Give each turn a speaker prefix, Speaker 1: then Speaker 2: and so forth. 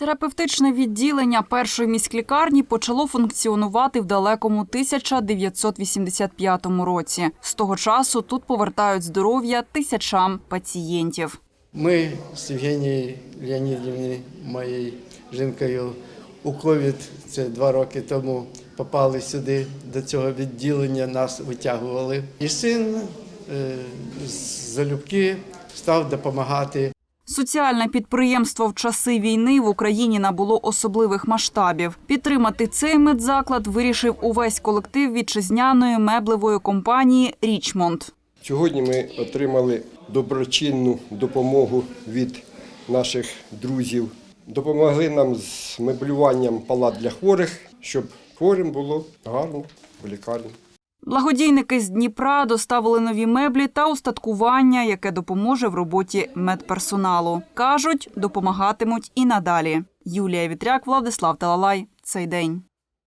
Speaker 1: Терапевтичне відділення першої міськлікарні почало функціонувати в далекому 1985 році. З того часу тут повертають здоров'я тисячам пацієнтів.
Speaker 2: Ми з Євгенією Леонідівною, моєю жінкою, у ковід, це два роки тому, попали сюди, до цього відділення, нас витягували. І син е, залюбки став допомагати.
Speaker 1: Соціальне підприємство в часи війни в Україні набуло особливих масштабів. Підтримати цей медзаклад вирішив увесь колектив вітчизняної меблевої компанії Річмонд.
Speaker 3: Сьогодні ми отримали доброчинну допомогу від наших друзів. Допомогли нам з меблюванням палат для хворих, щоб хворим було гарно в лікарні.
Speaker 1: Благодійники з Дніпра доставили нові меблі та устаткування, яке допоможе в роботі медперсоналу. Кажуть, допомагатимуть і надалі. Юлія Вітряк, Владислав Талалай. Цей день.